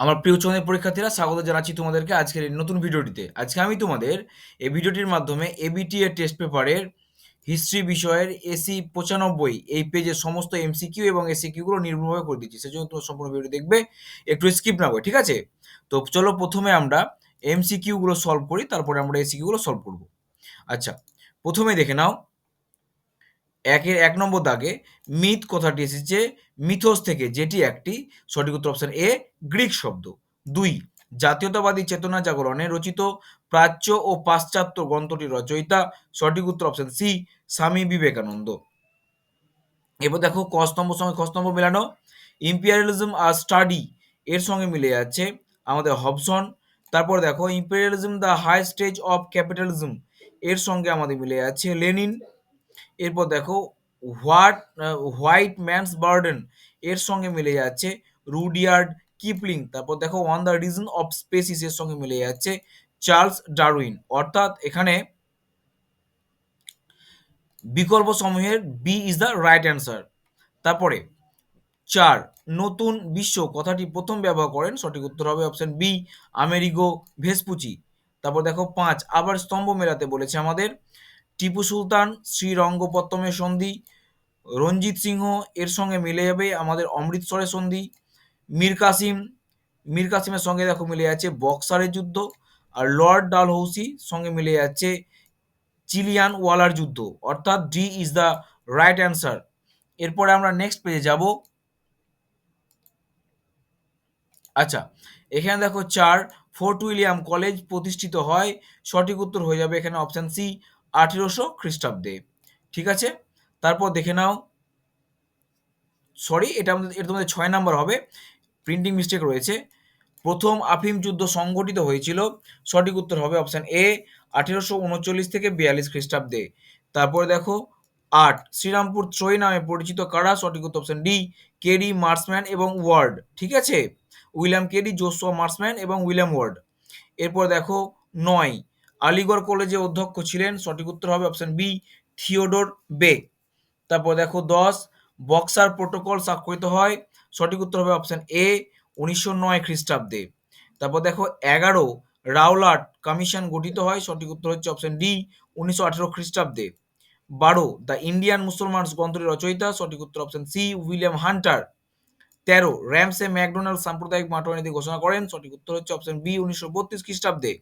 আমার প্রিয় উচ্চ পরীক্ষার্থীরা, স্বাগত জানাচ্ছি তোমাদেরকে আজকের এই নতুন ভিডিওটিতে। আজকে আমি তোমাদের এই ভিডিওটির মাধ্যমে এবিটি এর টেস্ট পেপারের হিস্ট্রি বিষয়ের এসি পঁচানব্বই এই পেজের সমস্ত এমসিকিউ এবং এসিকিউগুলো নির্ভুলভাবে করে দিচ্ছি। সেজন্য তোমরা সম্পূর্ণ ভিডিও দেখবে, একটু স্কিপ না করে, ঠিক আছে? তো চলো প্রথমে আমরা এমসিকিউগুলো সলভ করি, তারপরে আমরা এসিকিউগুলো সলভ করব। আচ্ছা প্রথমে দেখে নাও একের এক নম্বর দাগে মিথ কথাটি এসেছে, মিথোস থেকে, যেটি একটি সঠিক উত্তর অপশন এ গ্রিক শব্দ। দুই, জাতীয়তাবাদী চেতনা জাগরণে রচিত প্রাচ্য ও পাশ্চাত্য গ্রন্থটির রচয়িতা, সঠিক উত্তর অপশন সি স্বামী বিবেকানন্দ। এবার দেখো, ক স্তম্ভ সঙ্গে স্তম্ভ মেলানো। ইম্পিরিয়ালিজম আর স্টাডি এর সঙ্গে মিলে যাচ্ছে আমাদের হবসন। তারপর দেখো, imperialism the high stage of capitalism এর সঙ্গে আমাদের মিলে যাচ্ছে লেনিন। এরপর দেখো, হোয়াট, হোয়াইট ম্যানস বার্ডেন, এর সঙ্গে মিলে যাচ্ছে রুডিয়ার্ড কিপলিং। তারপর দেখো one the reason of species এর সঙ্গে মিলে যাচ্ছে চার্লস ডারউইন। অর্থাৎ এখানে বিকল্প সমূহের B is the right answer তারপরে, চার, নতুন বিশ্ব, কথাটি প্রথম ব্যবহার করেন, সঠিক উত্তর হবে অপশন বি আমেরিগো ভেসপুচি তারপর দেখো, পাঁচ, আবার স্তম্ভ মেলাতে বলেছে আমাদের টিপু সুলতান শ্রীরঙ্গপত্তমের সন্ধি, রঞ্জিত সিংহ এর সঙ্গে মিলে যাবে আমাদের অমৃতসরের সন্ধি, মীর কাসিম, মীর কাসিমের সঙ্গে দেখো মিলে যাচ্ছে বক্সারের যুদ্ধ আর লর্ড ডালহৌসি সঙ্গে মিলে যাচ্ছে চিলিয়ান ওয়ালার যুদ্ধ। অর্থাৎ D is the right answer এরপরে আমরা নেক্সট পেজে যাব। আচ্ছা এখানে দেখো চার ফোর্ট উইলিয়াম কলেজ প্রতিষ্ঠিত হয়, সঠিক উত্তর হয়ে যাবে এখানে অপশান সি আঠেরোশো খ্রিস্টাব্দে। ঠিক আছে? তারপর দেখে নাও। সরি এটা আমাদের এটা তোমাদের ছয় নাম্বার হবে। প্রিন্টিং মিস্টেক রয়েছে। প্রথম আফিম যুদ্ধ সংগঠিত হয়েছিল। সঠিক উত্তর হবে অপশান এ আঠেরোশো উনচল্লিশ থেকে বিয়াল্লিশ খ্রিস্টাব্দে। তারপরে দেখো, আট, শ্রীরামপুর ত্রয়ী নামে পরিচিত কারা? সঠিক উত্তর অপশান ডি কেডি মার্সম্যান এবং ওয়ার্ড। ঠিক আছে? উইলিয়াম কেডি জোসুয়া মার্সম্যান এবং উইলিয়াম ওয়ার্ড। এরপর দেখো, নয় আলিগড় কলেজে অধ্যক্ষ ছিলেন। সঠিক উত্তর হবে অপশন বি থিওডোর বে। তারপর দেখো দশ, বক্সার প্রোটোকল স্বাক্ষরিত হয়। সঠিক উত্তর হবে অপশন এ উনিশশো নয় খ্রিস্টাব্দে। তারপর দেখো এগারো, রাওলাট কমিশন গঠিত হয়। সঠিক উত্তর হচ্ছে অপশন ডি উনিশশো আঠেরো খ্রিস্টাব্দে। বারো, দ্য ইন্ডিয়ান মুসলমানস গ্রন্থটির রচয়িতা। সঠিক উত্তর অপশন সি উইলিয়াম হান্টার। তেরো, র্যামসে ম্যাকডোনাল্ড সাম্প্রদায়িক মাঠনীতি ঘোষণা করেন। সঠিক উত্তর হচ্ছে অপশন বি উনিশশো বত্রিশ খ্রিস্টাব্দে।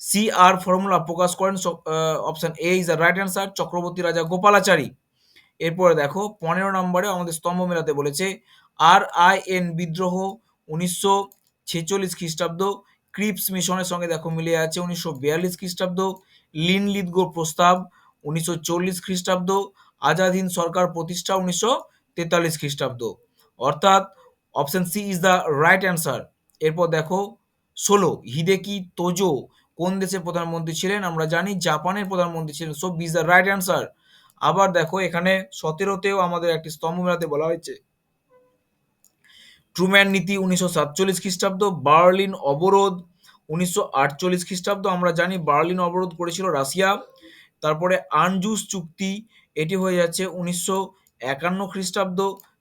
সি আর ফর্মুলা প্রকাশ করেন option A is the right answer Chakravarti Raja Gopalachari. এরপরে দেখো, পনেরো নম্বরে আমাদের স্তম্ভ মেলাতে বলেছে আর আই এন বিদ্রোহ উনিশশো ছেচল্লিশ খ্রিস্টাব্দ, ক্রিপস মিশনের সঙ্গে দেখো মিলে আছে উনিশশো বিয়াল্লিশ খ্রিস্টাব্দ, লিন লিদগো প্রস্তাব উনিশশো চল্লিশ খ্রিস্টাব্দ, আজাদ হিন্দ সরকার প্রতিষ্ঠা উনিশশো তেতাল্লিশ খ্রিস্টাব্দ। অর্থাৎ option C is the right answer এরপর দেখো, ষোলো, হিদেকি তোজো কোন দেশের প্রধানমন্ত্রী ছিলেন? আমরা জানি জাপানের প্রধানমন্ত্রী ছিলেন। So is the right answer আবার দেখো, এখানে সতেরোতেও আমাদের একটি স্তম্ভ মেলাতে বলা হয়েছে। ট্রুম্যান নীতি উনিশশো সাতচল্লিশ খ্রিস্টাব্দ, বার্লিন অবরোধ উনিশশো আটচল্লিশ খ্রিস্টাব্দ, আমরা জানি বার্লিন অবরোধ করেছিল রাশিয়া। তারপরে আনজুস চুক্তি, এটি হয়ে যাচ্ছে উনিশশো একান্ন খ্রিস্টাব্দ।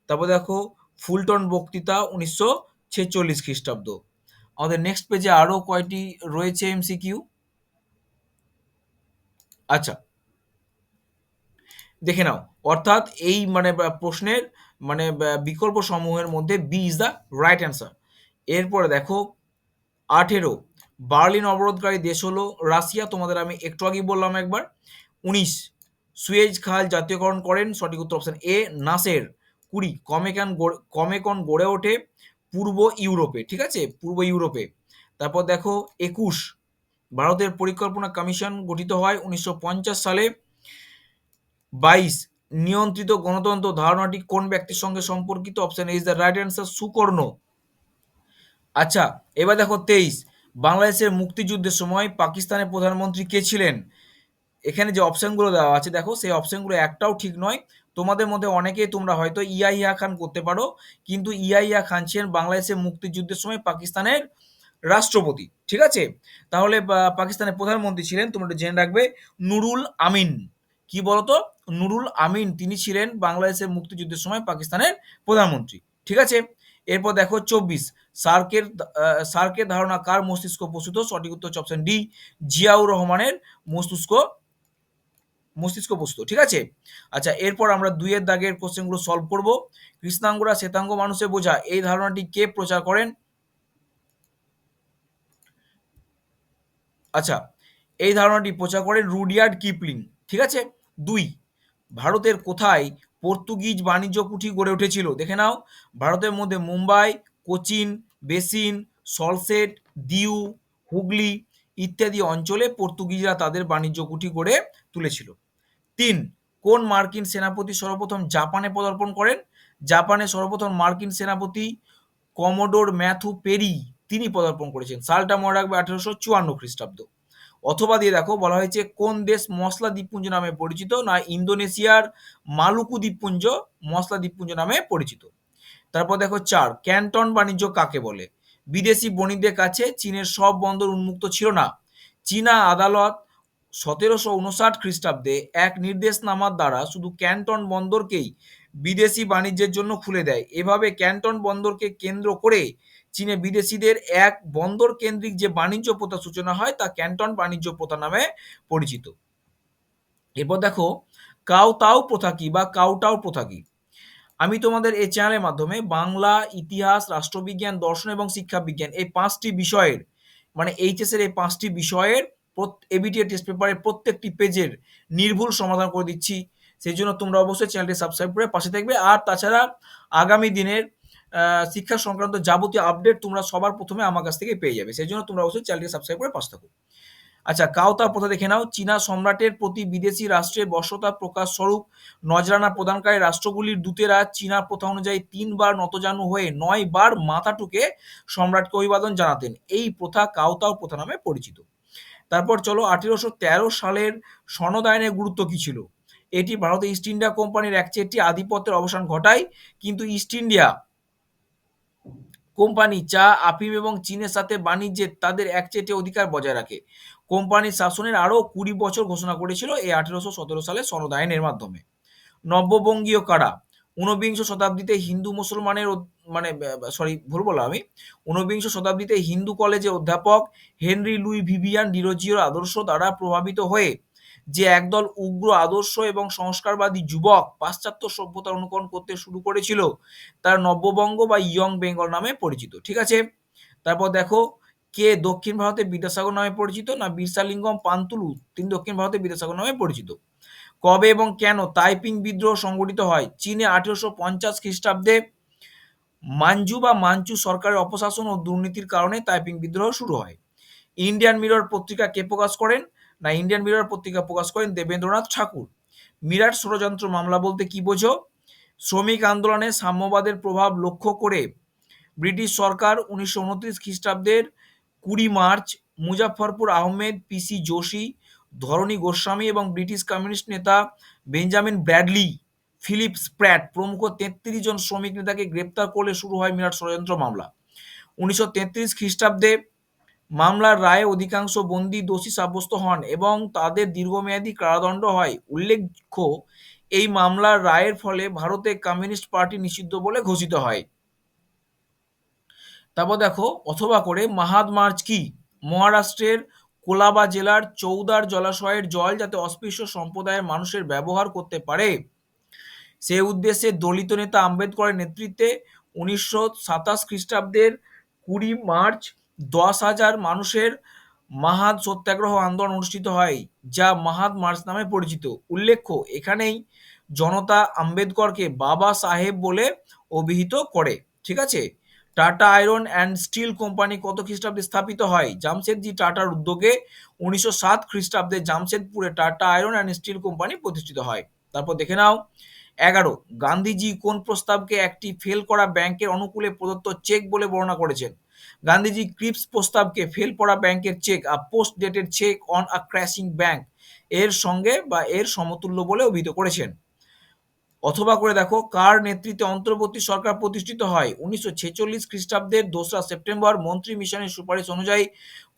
তারপর দেখো, ফুলটন বক্তৃতা উনিশশো ছেচল্লিশ খ্রিস্টাব্দ। আমাদের নেক্সট পেজে আরও কয়টি রয়েছে এমসিকিউ আচ্ছা। দেখে নাও, অর্থাৎ এই মানে প্রশ্নের মানে বিকল্প সমূহের মধ্যে B is the right answer এরপরে দেখো, আঠেরো, বার্লিন অবরোধকারী দেশ হলো রাশিয়া, তোমাদের আমি একটু আগেই বললাম একবার। উনিশ, সুয়েজ খাল জাতীয়করণ করেন, সঠিক উত্তর অপশন এ নাসের। কুড়ি কমেকান কমেকন গড়ে ওঠে। পূর্ব ইউরোপে, ঠিক আছে? পূর্ব ইউরোপে। তারপর দেখো, একুশ। ভারতের পরিকল্পনা কমিশন গঠিত হয় উনিশশো পঞ্চাশ সালে। বাইশ। নিয়ন্ত্রিত গণতন্ত্র ধারণাটি কোন ব্যক্তির সঙ্গে সম্পর্কিত? Option is the right answer Sukarno. আচ্ছা এবার দেখো তেইশ। বাংলাদেশের মুক্তিযুদ্ধের সময় পাকিস্তানের প্রধানমন্ত্রী কে ছিলেন? এখানে যে অপশনগুলো দেওয়া আছে, দেখো, সেই অপশনগুলো একটাও ঠিক নয়। তোমাদের মধ্যে অনেকেই তোমরা হয়তো ইয়াহিয়া খান করতে পারো, কিন্তু ইয়াহিয়া খান ছিলেন বাংলাদেশের মুক্তিযুদ্ধের সময় পাকিস্তানের রাষ্ট্রপতি, ঠিক আছে? তাহলে পাকিস্তানের প্রধানমন্ত্রী ছিলেন, তোমরা জেনে রাখবে, নুরুল আমিন। কি বলতো? নুরুল আমিন, তিনি ছিলেন বাংলাদেশের মুক্তিযুদ্ধের সময় পাকিস্তানের প্রধানমন্ত্রী, ঠিক আছে? এরপর দেখো চব্বিশ, সার্কের সার্কের ধারণা কার মস্তিষ্ক প্রসূত? সঠিক উত্তর হচ্ছে অপশন ডি জিয়াউর রহমানের মস্তিষ্ক মস্তিষ্ক প্রস্তুত, ঠিক আছে? আচ্ছা এরপর আমরা দুইয়ের দাগের কোশ্চেনগুলো সলভ করব। কৃষ্ণাঙ্গরা শ্বেতাঙ্গ মানুষে বোঝা, এই ধারণাটি কে প্রচার করেন? আচ্ছা এই ধারণাটি প্রচার করেন রুডিয়ার্ড কিপলিং, ঠিক আছে? দুই, ভারতের কোথায় পর্তুগিজ বাণিজ্য কুঠি গড়ে উঠেছিল? দেখে নাও, ভারতের মধ্যে মুম্বাই, কোচিন, বেসিন, সলসেট, দিউ, হুগলি ইত্যাদি অঞ্চলে পর্তুগিজরা তাদের বাণিজ্য কুঠি গড়ে তুলেছিল। তিন, কোন মার্কিন সেনাপতি সর্বপ্রথম জাপানে পদার্পণ করেন? জাপানে সর্বপ্রথম মার্কিন সেনাপতি কমোডোর ম্যাথু পেরি তিনি পদার্পণ করেছেন। সালটা মনে রাখবে আঠেরোশো চুয়ান্ন খ্রিস্টাব্দ। অথবা দিয়ে দেখো, বলা হয়েছে কোন দেশ মশলা দ্বীপপুঞ্জ নামে পরিচিত? না, ইন্দোনেশিয়ার মালুকু দ্বীপপুঞ্জ মশলা দ্বীপপুঞ্জ নামে পরিচিত। তারপর দেখো চার, ক্যান্টন বাণিজ্য কাকে বলে? বিদেশি বণিকদের কাছে চীনের সব বন্দর উন্মুক্ত ছিল না। চীনা আদালত সতেরোশো উনষাট খ্রিস্টাব্দে এক নির্দেশনামার দ্বারা শুধু ক্যান্টন বন্দরকেই বিদেশি বাণিজ্যের জন্য খুলে দেয়। এভাবে ক্যান্টন বন্দরকে কেন্দ্র করে চীনে বিদেশিদের এক বন্দর কেন্দ্রিক যে বাণিজ্য প্রথা সূচনা হয়, তা ক্যান্টন বাণিজ্য প্রথা নামে পরিচিত। এরপর দেখো কাউতাও প্রথা কি বা কাউটাও প্রথা কি? আমি তোমাদের এই চ্যানেলের মাধ্যমে বাংলা ইতিহাস, রাষ্ট্রবিজ্ঞান, দর্শন এবং শিক্ষা বিজ্ঞান এই পাঁচটি বিষয়ের মানে এইচএস এর এই পাঁচটি বিষয়ের এবিটিএ টেস্ট পেপারের প্রত্যেকটি পেজের নির্ভুল সমাধান করে দিচ্ছি। সেই জন্য তোমরা অবশ্যই চ্যানেলটি সাবস্ক্রাইব করে পাশে থাকবে। আর তাছাড়া আগামী দিনের শিক্ষা সংক্রান্ত যাবতীয় আপডেট তোমরা সবার প্রথমে আমার কাছ থেকে পেয়ে যাবে। সেই জন্য তোমরা অবশ্যই চ্যানেলটি সাবস্ক্রাইব করে পাশে থাকো। আচ্ছা কাউতা প্রথা দেখে নাও। চীনা সম্রাটের প্রতি বিদেশি রাষ্ট্রের বর্ষতা প্রকাশ স্বরূপ নজরানা প্রদানকারী রাষ্ট্রগুলির দূতেরা চীনা প্রথা অনুযায়ী তিনবার নতজানু হয়ে নয় বার মাথা টুকে সম্রাটকে অভিবাদন জানাতেন। এই প্রথা কাউতাও প্রথা নামে পরিচিত। তারপর চলো আঠেরোশো তেরো সালের সনদ আইনের গুরুত্ব কি ছিল? এটি ভারতে ইস্ট ইন্ডিয়া কোম্পানির একচেটিয়া আধিপত্যের অবসান ঘটায়, কিন্তু ইস্ট ইন্ডিয়া কোম্পানি চা, আফিম এবং চীনের সাথে বাণিজ্যে তাদের একচেটিয়া অধিকার বজায় রাখে। কোম্পানির শাসনের আরও কুড়ি বছর ঘোষণা করেছিল এই আঠেরোশো সতেরো সালে সনদ আইনের মাধ্যমে। নব্যবঙ্গীয় কারা? ঊনবিংশ শতাব্দীতে হিন্দু মুসলমানের মানে সরি ভুল বললাম আমি। ঊনবিংশ শতাব্দীতে হিন্দু কলেজে অধ্যাপক হেনরি লুই ভিভিয়ান ডিরোজিওর আদর্শ দ্বারা প্রভাবিত হয়ে যে একদল উগ্র আদর্শ এবং সংস্কারবাদী যুবক পাশ্চাত্য সভ্যতার অনুকরণ করতে শুরু করেছিল, তার নব্যবঙ্গ বা ইয়ং বেঙ্গল নামে পরিচিত। ঠিক আছে? তারপর দেখো, কে দক্ষিণ ভারতে বিদ্যাসাগর নামে পরিচিত না বিরসালিঙ্গম পান্তুলু, তিনি দক্ষিণ ভারতে বিদ্যাসাগর নামে পরিচিত? কবে এবং কেন তাইপিং বিদ্রোহ সংগঠিত হয়? চীনে আঠেরোশো পঞ্চাশ খ্রিস্টাব্দে মাঞ্জু বা মাঞ্চু সরকারের অপশাসন ও দুর্নীতির কারণে তাইপিং বিদ্রোহ শুরু হয়। ইন্ডিয়ান মিরর পত্রিকা কে প্রকাশ করেন? না, ইন্ডিয়ান মিরর পত্রিকা প্রকাশ করেন দেবেন্দ্রনাথ ঠাকুর। মিরাট ষড়যন্ত্র মামলা বলতে কি বোঝো? শ্রমিক আন্দোলনে সাম্যবাদের প্রভাব লক্ষ্য করে ব্রিটিশ সরকার উনিশশো উনত্রিশ খ্রিস্টাব্দের কুড়ি মার্চ মুজাফফরপুর আহমেদ পিসি যোশী ধরণী গোস্বামী এবং ব্রিটিশ কমিউনিস্ট নেতা বেঞ্জামিন ব্র্যাডলি ফিলিপ স্প্র্যাট প্রমুখ তেত্রিশ জন শ্রমিক নেতাকে গ্রেপ্তার করলে শুরু হয় মিরাট ষড়যন্ত্র মামলা। উনিশশো তেত্রিশ খ্রিস্টাব্দে মামলার রায়ে অধিকাংশ বন্দী দোষী সাব্যস্ত হন এবং তাদের দীর্ঘমেয়াদী কারাদণ্ড হয়। উল্লেখ্য, এই মামলার রায়ের ফলে ভারতে কমিউনিস্ট পার্টি নিষিদ্ধ বলে ঘোষিত হয়। তারপর দেখো, অথবা করে মাহাদ মার্চ কি? মহারাষ্ট্রের কোলাবা জেলার চৌদার জলাশয়ের জল যাতে অস্পৃশ্য সম্প্রদায়ের মানুষের ব্যবহার করতে পারে। সেই উদ্দেশ্যে দলিত নেতা আম্বেদকরের নেতৃত্বে উনিশশো সাতাশ খ্রিস্টাব্দের কুড়ি মার্চ দশ হাজার মানুষের মাহাদ সত্যাগ্রহ আন্দোলন অনুষ্ঠিত হয়, যা মাহাদ মার্চ নামে পরিচিত। উল্লেখ্য, এখানেই জনতা আম্বেদকরকে বাবা সাহেব বলে অভিহিত করে। ঠিক আছে? Tata iron and steel company কত খ্রিস্টাব্দে স্থাপিত হয়? জামশেদজি টাটার উদ্যোগে উনিশশো সাত খ্রিস্টাব্দে জামশেদপুরে Tata iron and steel company প্রতিষ্ঠিত হয়। তারপর দেখে নাও এগারো। গান্ধীজি কোন প্রস্তাবকে একটি ফেল করা ব্যাংকের অনুকূলে প্রদত্ত চেক বলে বর্ণনা করেছেন? গান্ধীজি ক্রিপস প্রস্তাবকে ফেল করা ব্যাংকের cheque a post dated cheque on a crashing bank এর সঙ্গে বা এর সমতুল্য বলে অভিহিত করেছেন। অথবা করে দেখো, কার নেতৃত্বে অন্তর্বর্তী সরকার প্রতিষ্ঠিত হয়? উনিশশো ছেচল্লিশ খ্রিস্টাব্দের দোসরা সেপ্টেম্বর মন্ত্রী মিশনের সুপারিশ অনুযায়ী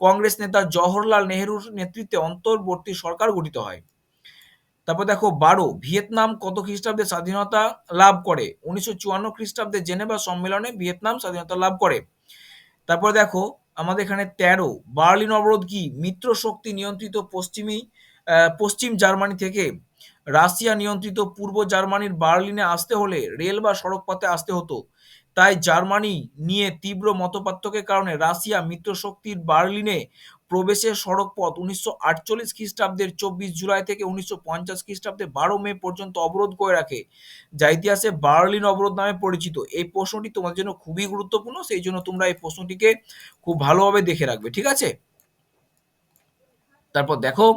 কংগ্রেস নেতা জওহরলাল নেহেরুর নেতৃত্বে অন্তর্বর্তী সরকার গঠিত হয়। তারপর দেখো বারো, ভিয়েতনাম কত খ্রিস্টাব্দে স্বাধীনতা লাভ করে? উনিশশো চুয়ান্ন খ্রিস্টাব্দে জেনেভা সম্মেলনে ভিয়েতনাম স্বাধীনতা লাভ করে। তারপর দেখো, আমাদের এখানে তেরো, বার্লিন অবরোধ কি? মিত্র শক্তি নিয়ন্ত্রিত পশ্চিমী পশ্চিম জার্মানি থেকে রাশিয়া নিয়ন্ত্রিত পূর্ব জার্মানির বার্লিনে আসতে হলে রেল বা সড়ক পথে আসতে হতো। তাই জার্মানি নিয়ে তীব্র মতপার্থক্যের কারণে রাশিয়া মিত্র শক্তির বার্লিনে প্রবেশের সড়ক পথ উনিশশো আটচল্লিশ খ্রিস্টাব্দের চব্বিশ জুলাই থেকে উনিশশো পঞ্চাশ খ্রিস্টাব্দে বারো মে পর্যন্ত অবরোধ করে রাখে, যা ইতিহাসে বার্লিন অবরোধ নামে পরিচিত। এই প্রশ্নটি তোমাদের জন্য খুবই গুরুত্বপূর্ণ, সেই জন্য তোমরা এই প্রশ্নটিকে খুব ভালোভাবে দেখে রাখবে, ঠিক আছে? তারপর দেখো,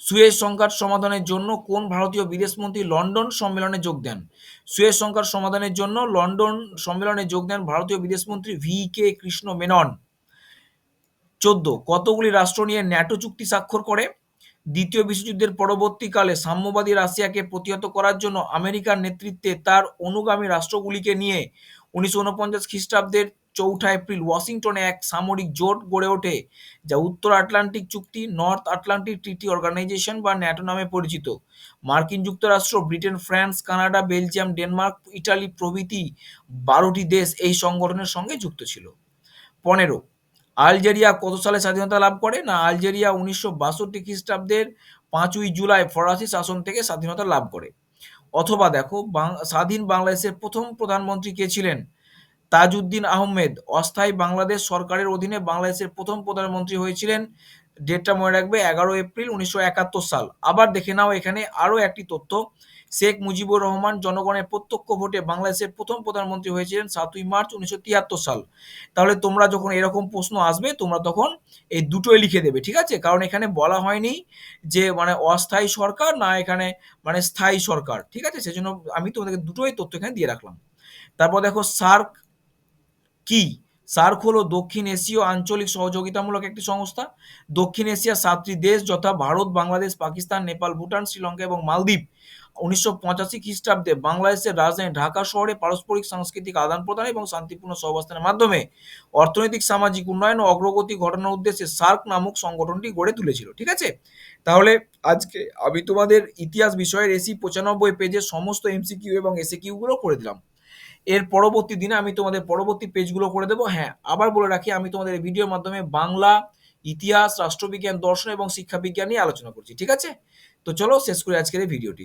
সুয়েজ সংকট সমাধানের জন্য কোন ভারতীয় বিদেশমন্ত্রী লন্ডন সম্মেলনে যোগ দেন? সুয়েজ সংকট সমাধানের জন্য লন্ডন সম্মেলনে যোগ দেন ভারতীয় বিদেশমন্ত্রী ভি কে কৃষ্ণ মেনন চোদ্দ, কতগুলি রাষ্ট্র নিয়ে ন্যাটো চুক্তি স্বাক্ষর করে? দ্বিতীয় বিশ্বযুদ্ধের পরবর্তীকালে সাম্যবাদী রাশিয়াকে প্রতিহত করার জন্য আমেরিকার নেতৃত্বে তার অনুগামী রাষ্ট্রগুলিকে নিয়ে উনিশশো উনপঞ্চাশ খ্রিস্টাব্দের চৌঠা এপ্রিল ওয়াশিংটনে এক সামরিক জোট গড়ে ওঠে, যা উত্তর আটলান্টিক চুক্তি, নর্থ আটলান্টিক ট্রিটি অর্গানাইজেশন বা ন্যাটো নামে পরিচিত। মার্কিন যুক্তরাষ্ট্র, Britain, France, Canada, Belgium, Denmark, Italy প্রভৃতি বারোটি দেশ এই সংগঠনের সঙ্গে যুক্ত ছিল। পনেরো, আলজেরিয়া কত সালে স্বাধীনতা লাভ করে? না, আলজেরিয়া উনিশশো বাষট্টি খ্রিস্টাব্দের পাঁচই জুলাই ফরাসি শাসন থেকে স্বাধীনতা লাভ করে। অথবা দেখো স্বাধীন বাংলাদেশের প্রথম প্রধানমন্ত্রী কে ছিলেন? তাজউদ্দিন আহমেদ, অস্থায়ী বাংলাদেশ সরকারের অধীনে বাংলাদেশের প্রথম প্রধানমন্ত্রী হয়েছিলেন। ডেটটা মনে রাখবে এগারো এপ্রিল উনিশশো একাত্তর সাল। আবার দেখে নাও এখানে আরও একটি তথ্য। শেখ মুজিবুর রহমান জনগণের প্রত্যক্ষ ভোটে বাংলাদেশের প্রথম প্রধানমন্ত্রী হয়েছিলেন সাতই মার্চ উনিশশো তিয়াত্তর সাল। তাহলে তোমরা যখন এরকম প্রশ্ন আসবে, তোমরা তখন এই দুটোই লিখে দেবে, ঠিক আছে? কারণ এখানে বলা হয়নি যে মানে অস্থায়ী সরকার না এখানে মানে স্থায়ী সরকার, ঠিক আছে? সেজন্য আমি তোমাদেরকে দুটোই তথ্য এখানে দিয়ে রাখলাম। তারপর দেখো সার্ক কি? সার্ক হলো দক্ষিণ এশীয় আঞ্চলিক সহযোগিতামূলক একটি সংস্থা। দক্ষিণ এশিয়ার সাতটি দেশ যথা ভারত, বাংলাদেশ, পাকিস্তান, নেপাল, ভুটান, শ্রীলঙ্কা এবং মালদ্বীপ। উনিশশো পঁচাশি খ্রিস্টাব্দে বাংলাদেশের রাজধানী ঢাকা শহরে পারস্পরিক সাংস্কৃতিক আদান প্রদান এবং শান্তিপূর্ণ সহবাস্থানের মাধ্যমে অর্থনৈতিক, সামাজিক উন্নয়ন ও অগ্রগতি ঘটানোর উদ্দেশ্যে সার্ক নামক সংগঠনটি গড়ে তুলেছিল, ঠিক আছে? তাহলে আজকে আমি তোমাদের ইতিহাস বিষয়ের এসি পঁচানব্বই পেজের সমস্ত এমসিকিউ এবং এসে কিউগুলো করে দিলাম। এর পরবর্তী দিনে আমি তোমাদের পরবর্তী পেজগুলো করে দেবো। হ্যাঁ আবার বলে রাখি, আমি তোমাদের ভিডিওর মাধ্যমে বাংলা, ইতিহাস, রাষ্ট্রবিজ্ঞান, দর্শন এবং শিক্ষাবিজ্ঞান নিয়ে আলোচনা করছি, ঠিক আছে? তো চলো, শেষ করি আজকের এই ভিডিওটি